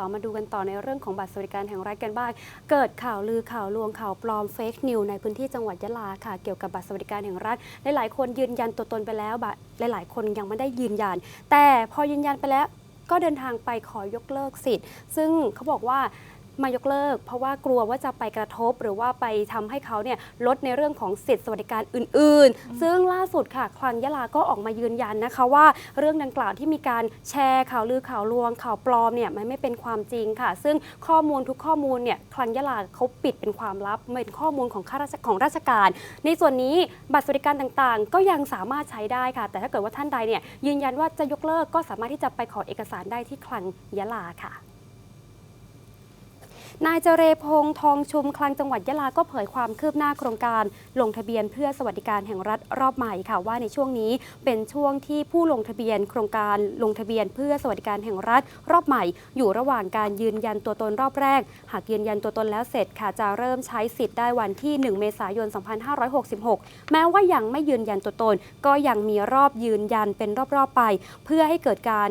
2 มาดูกันต่อในเรื่องของบัตรสวัสดิการแห่งรัฐกันบ้าง เกิดข่าวลือข่าวลวงข่าวปลอมเฟกนิวในพื้นที่จังหวัดยะลาค่ะ เกี่ยวกับบัตรสวัสดิการแห่งรัฐ หลายๆ คนยืนยันตัวตนไปแล้วบัตรหลาย ๆ คนยังไม่ได้ยืนยัน แต่พอยืนยันไปแล้วก็เดินทางไปขอยกเลิกสิทธิ์ ซึ่งเขาบอกว่า มายกเลิก เพราะว่ากลัวว่าจะไปกระทบ หรือว่าไปทำให้เขาเนี่ยลดในเรื่องของสิทธิสวัสดิการอื่น ๆ ซึ่งล่าสุดค่ะคลังยะลาก็ออกมายืนยันนะคะว่าเรื่องดังกล่าวที่มีการแชร์ข่าวลือข่าวลวงข่าวปลอมเนี่ยมันไม่เป็นความจริงค่ะ ซึ่งข้อมูลทุกข้อมูลเนี่ยคลังยะลาเขาปิดเป็นความลับเป็นข้อมูลของข้าราชของราชการ ในส่วนนี้บัตรสวัสดิการต่างๆ ก็ยังสามารถใช้ได้ค่ะ แต่ถ้าเกิดว่าท่านใดเนี่ยยืนยันว่าจะยกเลิกก็สามารถที่จะไปขอเอกสารได้ที่คลังยะลาค่ะ นายเจเรพงษ์ทองชุมคลังจังหวัดยะลาก็เผยความคืบหน้าโครงการลงทะเบียนเพื่อสวัสดิการแห่งรัฐรอบใหม่ค่ะว่าในช่วงนี้เป็นช่วงที่ผู้ลงทะเบียน โครงการลงทะเบียนเพื่อสวัสดิการแห่งรัฐรอบใหม่ อยู่ระหว่างการยืนยันตัวตนรอบแรก หากยืนยันตัวตนแล้วเสร็จค่ะจะเริ่มใช้สิทธิ์ได้วันที่ 1 เมษายน 2566 แม้ว่ายังไม่ยืนยันตัวตน ก็ยังมีรอบยืนยันเป็นรอบๆไป เพื่อให้เกิดการ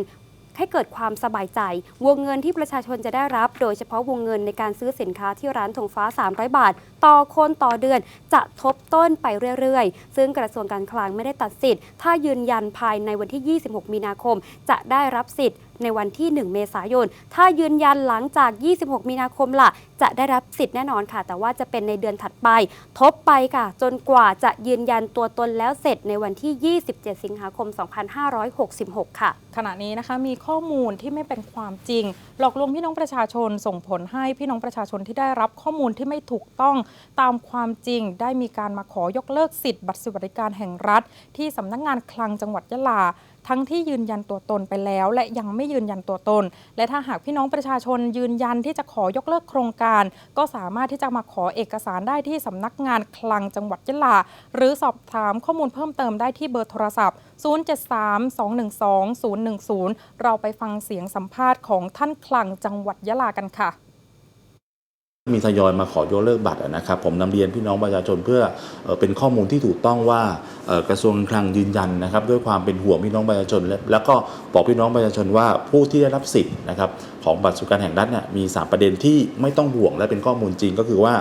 ให้เกิดความสบายใจ วงเงินที่ประชาชนจะได้รับ โดยเฉพาะวงเงินในการซื้อสินค้าที่ร้านธงฟ้า 300 บาท ต่อคนต่อเดือนจะทบต้นไปเรื่อยๆ ซึ่งกระทรวงการคลังไม่ได้ตัดสิทธิ์ ถ้ายืนยันภายในวันที่ 26 มีนาคม จะได้รับสิทธิ์ ในวันที่ 1 เมษายน ถ้ายืนยันหลังจาก 26 มีนาคมล่ะ จะได้รับสิทธิ์แน่นอนค่ะ แต่ว่าจะเป็นในเดือนถัดไป ทบไปค่ะ จนกว่าจะยืนยันตัวตนแล้วเสร็จในวันที่ 27 สิงหาคม 2566 ค่ะ ขณะนี้นะคะมีข้อมูลที่ไม่เป็นความจริง หลอกลวงพี่น้องประชาชนส่งผลให้พี่น้องประชาชนที่ได้รับข้อมูลที่ไม่ถูกต้องตามความจริงได้มีการมาขอยกเลิกสิทธิ์บัตรสวัสดิการแห่งรัฐ ที่สำนักงานคลังจังหวัดยะลา ทั้งที่ยืนยันตัวตนไปแล้ว และยังไม่ยืนยันตัวตน และถ้าหากพี่น้องประชาชนยืนยันที่จะขอยกเลิกโครงการ ก็สามารถที่จะมาขอเอกสารได้ที่สำนักงานคลังจังหวัดยะลา หรือสอบถามข้อมูลเพิ่มเติมได้ที่เบอร์โทรศัพท์ 073-212-010 เราไปฟังเสียงสัมภาษณ์ของท่านคลังจังหวัดยะลากันค่ะ มีทยอยมาขอยกเลิกบัตรนะครับผมนำเรียนพี่น้องประชาชนเพื่อเป็นข้อมูลที่ถูกต้องว่ากระทรวงคลังยืนยันนะครับด้วยความเป็นห่วงพี่น้องประชาชน และแล้วก็บอกพี่น้องประชาชนว่าผู้ที่ได้รับสิทธิ์นะครับของบัตรสวัสดิการแห่งรัฐเนี่ยมี 3 ประเด็นที่ไม่ต้องห่วงและเป็นข้อมูลจริงก็คือว่า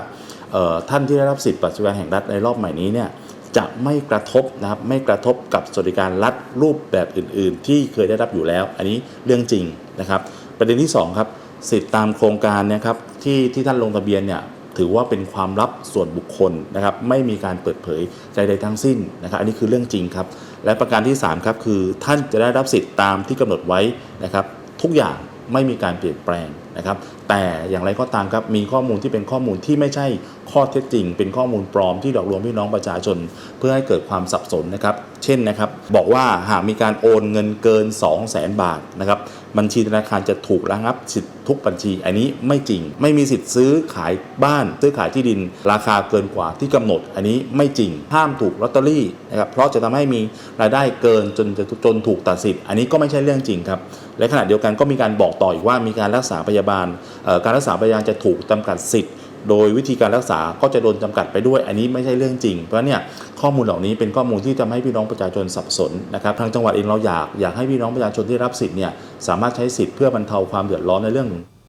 ท่านที่ได้รับสิทธิ์บัตรสวัสดิการแห่งรัฐในรอบใหม่นี้เนี่ยจะไม่กระทบนะครับไม่กระทบกับสวัสดิการรัฐรูปแบบอื่น ๆ ที่เคยได้รับอยู่แล้ว อันนี้เรื่องจริงนะครับ ประเด็นที่สองครับ สิทธิ์ตามโครงการเนะครับที่ที่ท่านลงทะเบียนเนี่ยถือว่าเป็นความลับส่วนบุคคลนะครับไม่มีการเปิดเผยใดๆทั้งสิ้นนะครับอันนี้คือเรื่องจริงครับ และประการที่ 3 ครับคือท่านจะได้รับสิทธิ์ตามที่กำหนดไว้นะครับทุกอย่างไม่มีการเปลี่ยนแปลง นะครับ แต่อย่างไรก็ตามครับมีข้อมูลที่เป็นข้อมูลที่ไม่ใช่ข้อเท็จจริง เป็นข้อมูลปลอมที่หลอกลวงพี่น้องประชาชน เพื่อให้เกิดความสับสนนะครับ เช่นนะครับ บอกว่าหากมีการโอนเงินเกิน 2 0 0 0 0 0บาทนะครับบัญชีธนาคารจะถูกระงับสิทธิ์ทุกบัญชี อันนี้ไม่จริง ไม่มีสิทธิ์ซื้อขายบ้าน ซื้อขายที่ดิน ราคาเกินกว่าที่กำหนด อันนี้ไม่จริง ห้ามถูกลอตเตอรี่นะครับ เพราะจะทำให้มีรายได้เกินจนจะจนถูกตัดสิทธิ์ อันนี้ก็ไม่ใช่เรื่องจริงครับ และขณะเดียวกันก็มีการบอกต่ออีกว่ามีการรักษาพยาบาล การรักษาพยาบาลจะถูกจำกัดสิทธิ์ โดยวิธีการรักษาก็จะโดนจำกัดไปด้วย อันนี้ไม่ใช่เรื่องจริง เพราะเนี่ยข้อมูลเหล่านี้เป็นข้อมูลที่ทำให้พี่น้องประชาชนสับสนนะครับทางจังหวัดเองเราอยากอยากให้พี่น้องประชาชนที่รับสิทธิ์เนี่ยสามารถใช้สิทธิ์เพื่อบรรเทาความเดือดร้อนในเรื่อง